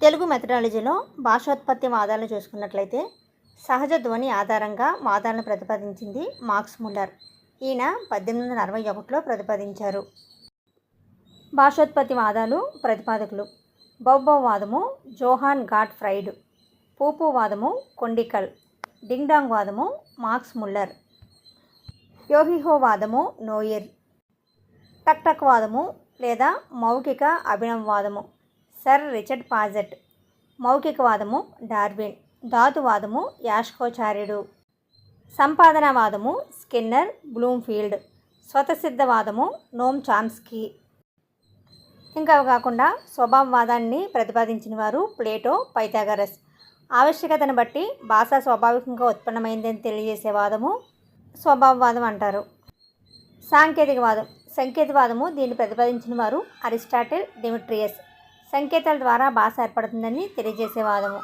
తెలుగు మెథడాలజీలో భాషోత్పత్తి వాదాలను చూసుకున్నట్లయితే సహజ ధ్వని ఆధారంగా వాదాలను ప్రతిపాదించింది మార్క్స్ ముల్లర్. ఈయన పద్దెనిమిది వందల అరవై ఒకటిలో ప్రతిపాదించారు. భాషోత్పత్తి వాదాలు ప్రతిపాదకులు బౌబౌవాదము జోహాన్ గాడ్ ఫ్రైడ్ పూపు వాదము Condillac ding dong వాదము Max Muller yo he ho వాదము Noire టక్ టక్ వాదము లేదా మౌఖిక అభినవవాదము సర్ రిచర్డ్ పాజెట్. మౌఖికవాదము డార్విన్. ధాతువాదము యాష్కోచార్యుడు. సంపాదనవాదము స్కిన్నర్ బ్లూమ్ఫీల్డ్. స్వతసిద్ధవాదము నోమ్ చామ్స్కీ. ఇంకా కాకుండా స్వభావవాదాన్ని ప్రతిపాదించిన వారు ప్లేటో పైథాగరస్. ఆవశ్యకతను బట్టి భాష స్వాభావికంగా ఉత్పన్నమైందని తెలియజేసే వాదము స్వభావవాదం అంటారు. సాంకేతికవాదం. సంకేతవాదము దీన్ని ప్రతిపాదించిన వారు అరిస్టాటిల్ డిమిట్రియస్. సంకేతాల ద్వారా భాష ఏర్పడుతుందని తెలియజేసే వాదము.